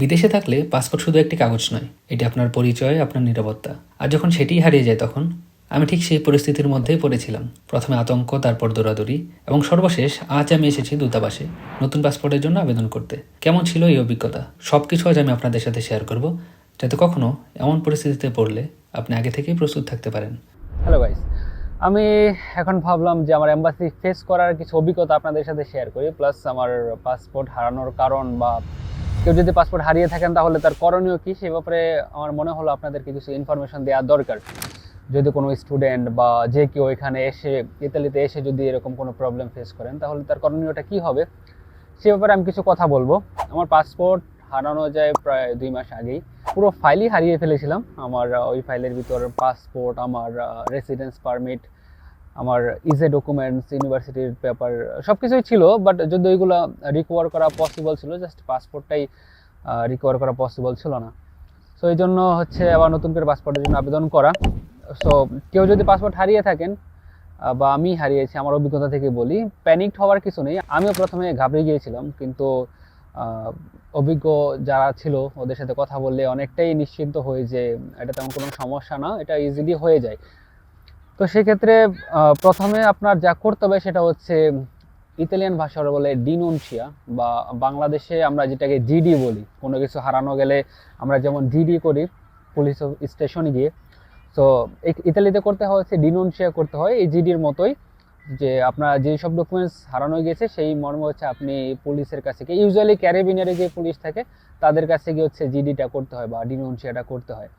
বিদেশে থাকলে পাসপোর্ট শুধু একটি কাগজ নয়, এটি আপনার পরিচয়, আপনার নিরাপত্তা। আর যখন সেটিই হারিয়ে যায় তখন, আমি ঠিক সেই পরিস্থিতির মধ্যেই পড়েছিলাম। প্রথমে আতঙ্ক, তারপর দৌড়াদৌড়ি এবং সর্বশেষ আজ আমি এসেছি দূতাবাসে নতুন পাসপোর্টের জন্য আবেদন করতে। কেমন ছিল এই অভিজ্ঞতা? সব কিছু আজ আমি আপনাদের সাথে শেয়ার করব, যাতে কখনো এমন পরিস্থিতিতে পড়লে আপনি আগে থেকেই প্রস্তুত থাকতে পারেন। হ্যালো গাইস আমি এখন ভাবলাম যে আমার এম্বাসি ফেস করার কিছু অভিজ্ঞতা আপনাদের সাথে শেয়ার করি প্লাস আমার পাসপোর্ট হারানোর কারণ বা কেউ যদি পাসপোর্ট হারিয়ে থাকেন তাহলে তার করণীয় কী? সে ব্যাপারে আমার মনে হলো আপনাদেরকে কিছু ইনফরমেশন দেওয়া দরকার। যদি কোনো স্টুডেন্ট বা যে কেউ এখানে এসে, ইতালিতে এসে যদি এরকম কোনো প্রবলেম ফেস করেন, তাহলে তার করণীয়টা কী হবে? সে ব্যাপারে আমি কিছু কথা বলব। আমার পাসপোর্ট হারানো যায় প্রায় দুই মাস আগেই। পুরো ফাইলই হারিয়ে ফেলেছিলাম। আমার ওই ফাইলের ভিতর পাসপোর্ট আমার রেসিডেন্স পারমিট আমার ইজে ডকুমেন্টস ইউনিভার্সিটির পেপার সব কিছুই ছিল বাট যদি ওইগুলো রিকভার করা পসিবল ছিল জাস্ট পাসপোর্টটাই রিকভার করা পসিবল ছিল না। সো এই জন্য হচ্ছে আবার নতুন করে পাসপোর্টের জন্য আবেদন করা। সো কেউ যদি পাসপোর্ট হারিয়ে থাকেন বা আমি হারিয়েছি, আমার অভিজ্ঞতা থেকে বলি প্যানিকড হওয়ার কিছু নেই। আমিও প্রথমে ঘাবড়ে গিয়েছিলাম, কিন্তু অভিজ্ঞ যারা ছিল, ওদের সাথে কথা বললে অনেকটাই নিশ্চিন্ত হয়ে যে, এটা তেমন কোনো সমস্যা না, এটা ইজিলি হয়ে যায়। তো সেক্ষেত্রে প্রথমে আপনার যা করতে হবে সেটা হচ্ছে ইতালিয়ান ভাষার বলে ডিনুনশিয়া বা বাংলাদেশে আমরা যেটাকে জিডি বলি। কোনো কিছু হারানো গেলে আমরা যেমন জিডি করি পুলিশ স্টেশনে গিয়ে। তো ইতালিতে করতে হয় হচ্ছে ডিনুনশিয়া করতে হয়। এই জিডির মতোই যে আপনার যে সব ডকুমেন্টস হারানো গেছে, সেই মর্ম হচ্ছে আপনি পুলিশের কাছে গিয়ে ইউজুয়ালি ক্যারিবিনারে যে পুলিশ থাকে, তাদের কাছে গিয়ে হচ্ছে জিডিটা করতে হয় বা ডিনুনশিয়াটা করতে হয়।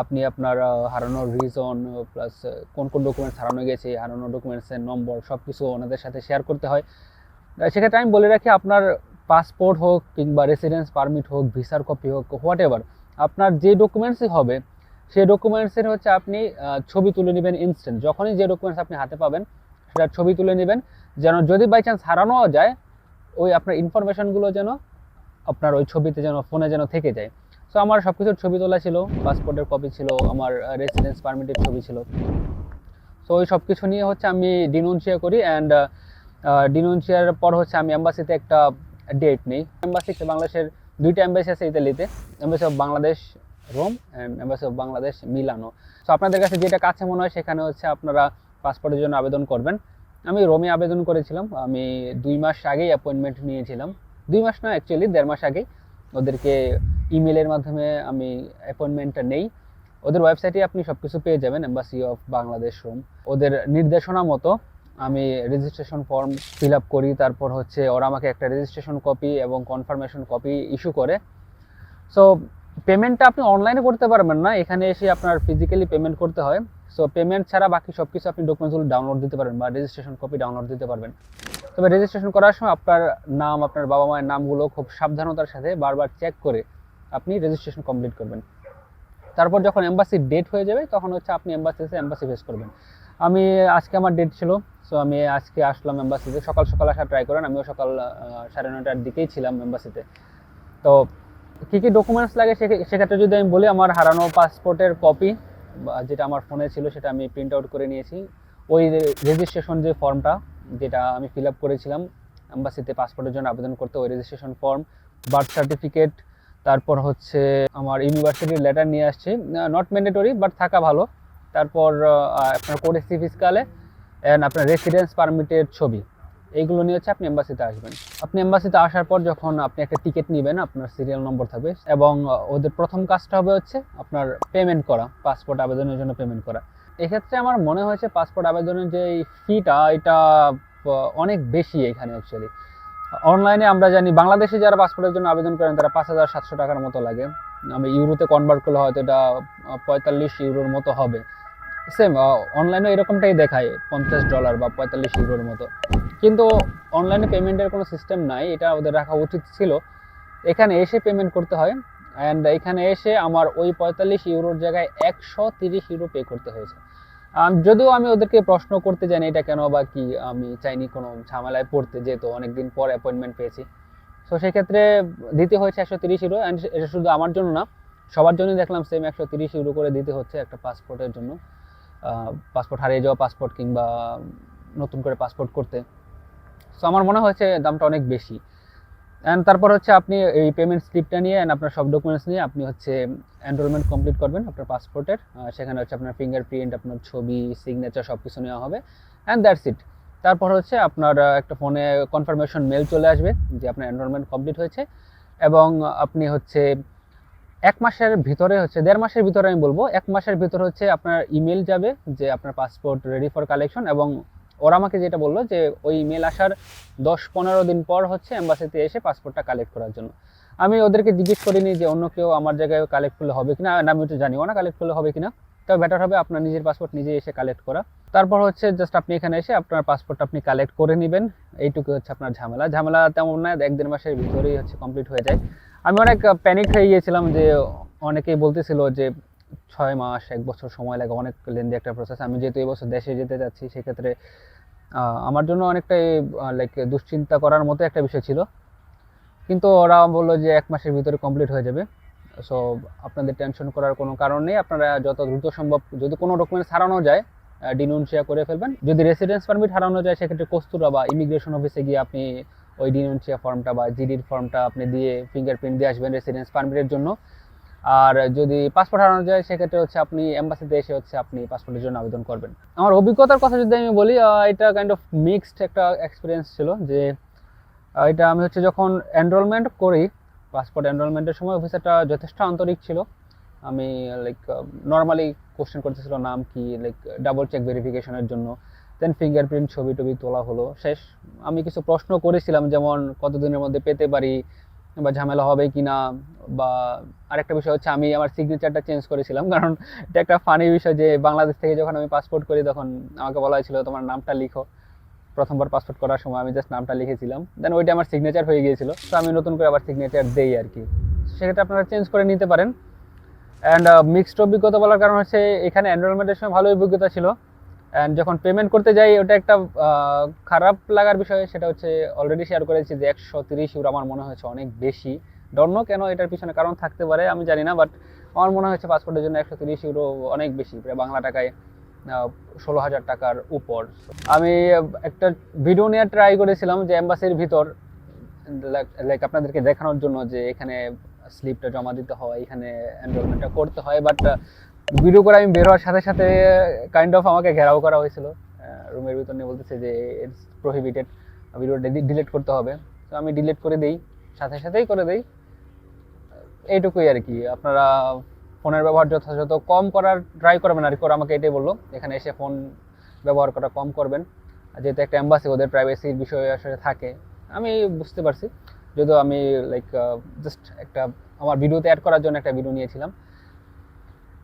আপনি আপনার হারানোর রিজন প্লাস কোন কোন ডকুমেন্টস হারানো গেছে, হারানো ডকুমেন্টসের নম্বর সব কিছু ওনাদের সাথে শেয়ার করতে হয়। সেক্ষেত্রে আমি বলে রাখি আপনার পাসপোর্ট হোক কিংবা রেসিডেন্স পারমিট হোক ভিসার কপি হোক হোয়াট এভার আপনার যে ডকুমেন্টসই হবে, সেই ডকুমেন্টসের হচ্ছে আপনি ছবি তুলে নেবেন ইনস্ট্যান্ট যখনই যে ডকুমেন্টস আপনি হাতে পাবেন, সেটার ছবি তুলে নেবেন, যেন যদি বাই চান্স হারানোও যায়, ওই আপনার ইনফরমেশনগুলো যেন আপনার ওই ছবিতে যেন ফোনে যেন থেকে যায়। সো আমার সব কিছুর ছবি তোলা ছিল পাসপোর্টের কপি ছিল, আমার রেসিডেন্স পারমিটের ছবি ছিল। সো ওই সব কিছু নিয়ে হচ্ছে আমি ডিনুনশিয়া করি অ্যান্ড ডিনুনশিয়ার পর হচ্ছে আমি অ্যাম্বাসিতে একটা ডেট নেই। এম্বাসি বাংলাদেশের দুইটা এম্বাসি আছে ইতালিতে embassy of Bangladesh Rome and embassy of Bangladesh Milano so আপনাদের কাছে যেটা কাছে মনে হয় সেখানে হচ্ছে আপনারা পাসপোর্টের জন্য আবেদন করবেন। আমি রোমে আবেদন করেছিলাম, আমি দুই মাস আগেই অ্যাপয়েন্টমেন্ট নিয়েছিলাম। দুই মাস না অ্যাকচুয়ালি দেড় মাস আগেই। ওদেরকে ইমেলের মাধ্যমে আমি অ্যাপয়েন্টমেন্টটা নেই। ওদের ওয়েবসাইটে আপনি সব কিছু পেয়ে যাবেন এম্বাসি অফ বাংলাদেশ রোম ওদের নির্দেশনা মতো আমি রেজিস্ট্রেশন ফর্ম ফিল আপ করি, তারপর হচ্ছে ওরা আমাকে একটা রেজিস্ট্রেশন কপি এবং কনফার্মেশন কপি ইস্যু করে। সো পেমেন্টটা আপনি অনলাইনে করতে পারবেন না, এখানে এসে আপনার ফিজিক্যালি পেমেন্ট করতে হয়। সো পেমেন্ট ছাড়া বাকি সব কিছু আপনি ডকুমেন্টসগুলো ডাউনলোড দিতে পারবেন বা রেজিস্ট্রেশন কপি ডাউনলোড দিতে পারবেন। তবে রেজিস্ট্রেশন করার সময় আপনার নাম, আপনার বাবা মায়ের নামগুলো খুব সাবধানতার সাথে বারবার চেক করে আপনি রেজিস্ট্রেশন কমপ্লিট করবেন। তারপর যখন এম্বাসি ডেট হয়ে যাবে, তখন হচ্ছে আপনি এম্বাসি এসে এম্বাসি ফেস করবেন। আমি আজকে আমার ডেট ছিল সো আমি আজকে আসলাম এম্বাসিতে সকাল সকাল আসা ট্রাই করেন, আমিও সকাল সাড়ে নটার দিকেই ছিলাম এম্বাসিতে তো। কী কী ডকুমেন্টস লাগে সেক্ষেত্রে যদি আমি বলি, আমার হারানো পাসপোর্টের কপি যেটা আমার ফোনে ছিল, সেটা আমি প্রিন্ট আউট করে নিয়েছি। ওই রেজিস্ট্রেশন যে ফর্মটা যেটা আমি ফিল আপ করেছিলাম এম্বাসিতে পাসপোর্টের জন্য আবেদন করতে, ওই রেজিস্ট্রেশন ফর্ম বার্থ সার্টিফিকেট তারপর হচ্ছে আমার ইউনিভার্সিটির লেটার নিয়ে আসছি। নট ম্যান্ডেটরি বাট থাকা ভালো। তারপর আপনার কোরেসি ফিসকালে অ্যান্ড আপনার রেসিডেন্স পারমিটের ছবি। এইগুলো নিয়ে হচ্ছে আপনি এম্বাসিতে আসবেন। আপনি এম্বাসিতে আসার পর যখন আপনি একটা টিকিট নেবেন, আপনার সিরিয়াল নম্বর থাকবে। এবং ওদের প্রথম কাজটা হবে হচ্ছে আপনার পেমেন্ট করা পাসপোর্ট আবেদনের জন্য পেমেন্ট করা। এক্ষেত্রে আমার মনে হয়েছে পাসপোর্ট আবেদনের যে ফিটা এটা অনেক বেশি এখানে অ্যাকচুয়ালি অনলাইনে আমরা জানি বাংলাদেশে যারা পাসপোর্টের জন্য আবেদন করেন, তারা পাঁচ হাজার সাতশো টাকার মতো লাগে। আমি ইউরোতে কনভার্ট করলে হয়তো এটা পঁয়তাল্লিশ ইউরোর মতো হবে। সেম অনলাইনে এরকমটাই দেখায়, পঞ্চাশ ডলার বা পঁয়তাল্লিশ ইউরোর মতো। কিন্তু অনলাইনে পেমেন্টের কোনো সিস্টেম নাই, এটা ওদের রাখা উচিত ছিল। এখানে এসে পেমেন্ট করতে হয় অ্যান্ড এখানে এসে আমার ওই পঁয়তাল্লিশ ইউরোর জায়গায় একশো তিরিশ ইউরো পে করতে হয়েছে। যদিও আমি ওদেরকে প্রশ্ন করতে জানি এটা কেন বা কি, আমি চাইনি কোনো ঝামেলায় পড়তে, যেহেতু অনেকদিন পর অ্যাপয়েন্টমেন্ট পেয়েছি। তো সেক্ষেত্রে দিতে হয়েছে একশো তিরিশ ইউরো অ্যান্ড এটা শুধু আমার জন্য না, সবার জন্যই দেখলাম সেম একশো তিরিশ ইউরো করে দিতে হচ্ছে একটা পাসপোর্টের জন্য। পাসপোর্ট হারিয়ে যাওয়া পাসপোর্ট কিংবা নতুন করে পাসপোর্ট করতে। সো আমার মনে হয়েছে দামটা অনেক বেশি। অ্যান্ড তারপর হচ্ছে আপনি এই পেমেন্ট স্লিপটা নিয়ে অ্যান্ড আপনার সব ডকুমেন্টস নিয়ে আপনি হচ্ছে এনরোলমেন্ট কমপ্লিট করবেন আপনার পাসপোর্টের সেখানে হচ্ছে আপনার ফিঙ্গারপ্রিন্ট আপনার ছবি সিগনেচার সব কিছু নেওয়া হবে। অ্যান্ড দ্যাটস ইট তারপর হচ্ছে আপনার একটা ফোনে কনফার্মেশন মেল চলে আসবে যে আপনার এনরোলমেন্ট কমপ্লিট হয়েছে। এবং আপনি হচ্ছে এক মাসের ভিতরে হচ্ছে, দেড় মাসের ভিতরে আমি বলব, এক মাসের ভিতরে হচ্ছে আপনার ইমেল যাবে যে আপনার পাসপোর্ট রেডি ফর কালেকশন এবং ওরা আমাকে যেটা বলল যে ওই মেল আসার দশ পনেরো দিন পর হচ্ছে এম্বাসিতে এসে পাসপোর্টটা কালেক্ট করার জন্য। আমি ওদেরকে জিজ্ঞেস করিনি যে অন্য কেউ আমার জায়গায় কালেক্ট করলে হবে কিনা, না, আমি তো জানিও না কালেক্ট করলে হবে কিনা। তবে বেটার হবে আপনার নিজের পাসপোর্ট নিজে এসে কালেক্ট করা। তারপর হচ্ছে জাস্ট আপনি এখানে এসে আপনার পাসপোর্টটা আপনি কালেক্ট করে নেবেন। এইটুকু হচ্ছে আপনার ঝামেলা। ঝামেলা তেমন না, এক দেড় মাসের ভিতরেই হচ্ছে কমপ্লিট হয়ে যায়। আমি অনেক প্যানিক হয়ে গিয়েছিলাম যে অনেকেই বলতেছিল যে ছয় মাস, এক বছর সময় লাগে, অনেক লেন্দি একটা প্রসেস আমি যেহেতু এবছর দেশে যেতে যাচ্ছি সেক্ষেত্রে আমার জন্য অনেকটাই লাইক দুশ্চিন্তা করার মতো একটা বিষয় ছিল। কিন্তু ওরা বলল যে এক মাসের ভিতরে কমপ্লিট হয়ে যাবে। সো আপনাদের টেনশন করার কোনো কারণ নেই। আপনারা যত দ্রুত সম্ভব, যদি কোনো ডকুমেন্টস হারানো যায় ডিনুন্সিয়া করে ফেলবেন। যদি রেসিডেন্স পারমিট হারানো যায়, সেক্ষেত্রে কস্তুরা বা ইমিগ্রেশন অফিসে গিয়ে আপনি ওই ডিনুন্সিয়া ফর্মটা বা জিডির ফর্মটা আপনি দিয়ে ফিঙ্গারপ্রিন্ট দিয়ে আসবেন রেসিডেন্স পারমিটের জন্য। আর যদি পাসপোর্ট হারানো যায়, সেক্ষেত্রে হচ্ছে আপনি এম্বাসিতে এসে হচ্ছে আপনি পাসপোর্টের জন্য আবেদন করবেন। আমার অভিজ্ঞতার কথা যদি আমি বলি এটা কাইন্ড অফ মিক্সড একটা এক্সপিরিয়েন্স ছিল যে এটা আমি হচ্ছে যখন এনরোলমেন্ট করি পাসপোর্ট এনরোলমেন্টের সময় অফিসারটা যথেষ্ট আন্তরিক ছিল। আমি লাইক নর্মালি কোশ্চেন করতেছিল নাম কি লাইক ডাবল চেক ভেরিফিকেশনের জন্য। দেন ফিঙ্গারপ্রিন্ট ছবি টবি তোলা হলো, শেষ। আমি কিছু প্রশ্ন করেছিলাম, যেমন কতদিনের মধ্যে পেতে পারি বা ঝামেলা হবে কি না, বা আরেকটা বিষয় হচ্ছে আমি আমার সিগনেচারটা চেঞ্জ করেছিলাম। কারণ এটা একটা ফানি বিষয় যে বাংলাদেশ থেকে যখন আমি পাসপোর্ট করি তখন আমাকে বলা হয়েছিল, তোমার নামটা লিখো। প্রথমবার পাসপোর্ট করার সময় আমি জাস্ট নামটা লিখেছিলাম। দেন ওইটা আমার সিগনেচার হয়ে গিয়েছিল। তো আমি নতুন করে আবার সিগনেচার দেই আর কি সেক্ষেত্রে আপনারা চেঞ্জ করে নিতে পারেন। অ্যান্ড মিক্সড অভিজ্ঞতা বলার কারণ হচ্ছে এখানে এনরোলমেন্টের সময় ভালো অভিজ্ঞতা ছিল। অ্যান্ড যখন পেমেন্ট করতে যাই, ওটা একটা খারাপ লাগার বিষয়। সেটা হচ্ছে অলরেডি শেয়ার করেছি যে একশো তিরিশ ইউরো আমার মনে হয়েছে অনেক বেশি। ডন্য কেন এটার পিছনে কারণ থাকতে পারে, আমি জানি না বাট আমার মনে হয়েছে পাসপোর্টের জন্য একশো তিরিশ ইউরো অনেক বেশি, প্রায় বাংলা টাকায় ষোলো হাজার টাকার উপর। আমি একটা ভিডিও নিয়ে ট্রাই করেছিলাম যে এম্বাসির ভিতর লাইক আপনাদেরকে দেখানোর জন্য যে এখানে স্লিপটা জমা দিতে হয়, এখানে এনরোলমেন্টটা করতে হয় বাট ভিডিও করে আমি বের হওয়ার সাথে সাথে কাইন্ড অফ আমাকে ঘেরাও করা হয়েছিল। রুমের ভিতর নিয়ে বলতেছে যে ইটস প্রহিবিটেড ভিডিওটা ডিলিট করতে হবে। তো আমি ডিলিট করে দেই, সাথে সাথেই করে দেই। এইটুকুই আর কি। আপনারা ফোনের ব্যবহার যথাযথ কম করার ট্রাই করবেন। আর কি, ওরা আমাকে এটাই বলল, এখানে এসে ফোন ব্যবহার করা কম করবেন। যেহেতু একটা অ্যাম্বাসি ওদের প্রাইভেসির বিষয় আসলে থাকে, আমি বুঝতে পারছি। যদিও আমি লাইক জাস্ট একটা, আমার ভিডিওতে অ্যাড করার জন্য একটা ভিডিও নিয়েছিলাম।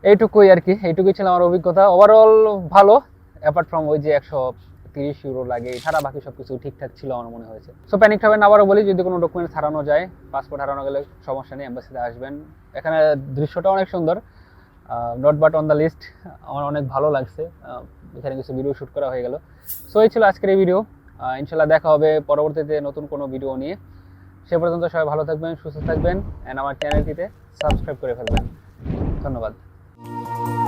এইটুকুই আর কি, এইটুকুই ছিল আমার অভিজ্ঞতা। ওভারঅল ভালো অ্যাপার্ট ফ্রম ওই যে একশো তিরিশ ইউরো লাগে এছাড়া বাকি সব কিছু ঠিকঠাক ছিল আমার মনে হয়েছে। সো প্যানিক হবেন আবারও বলি, যদি কোনো ডকুমেন্টস হারানো যায় পাসপোর্ট হারানো গেলে সমস্যা নেই অ্যাম্বাসিতে আসবেন। এখানে দৃশ্যটা অনেক সুন্দর not but on the list আমার অনেক ভালো লাগছে এখানে কিছু ভিডিও শ্যুট করা হয়ে গেল। সো এই ছিল আজকের এই ভিডিও ইনশাল্লাহ দেখা হবে পরবর্তীতে নতুন কোনো ভিডিও নিয়ে। সে পর্যন্ত সবাই ভালো থাকবেন, সুস্থ থাকবেন অ্যান্ড আমার চ্যানেলটিতে সাবস্ক্রাইব করে ফেলবেন। ধন্যবাদ। Música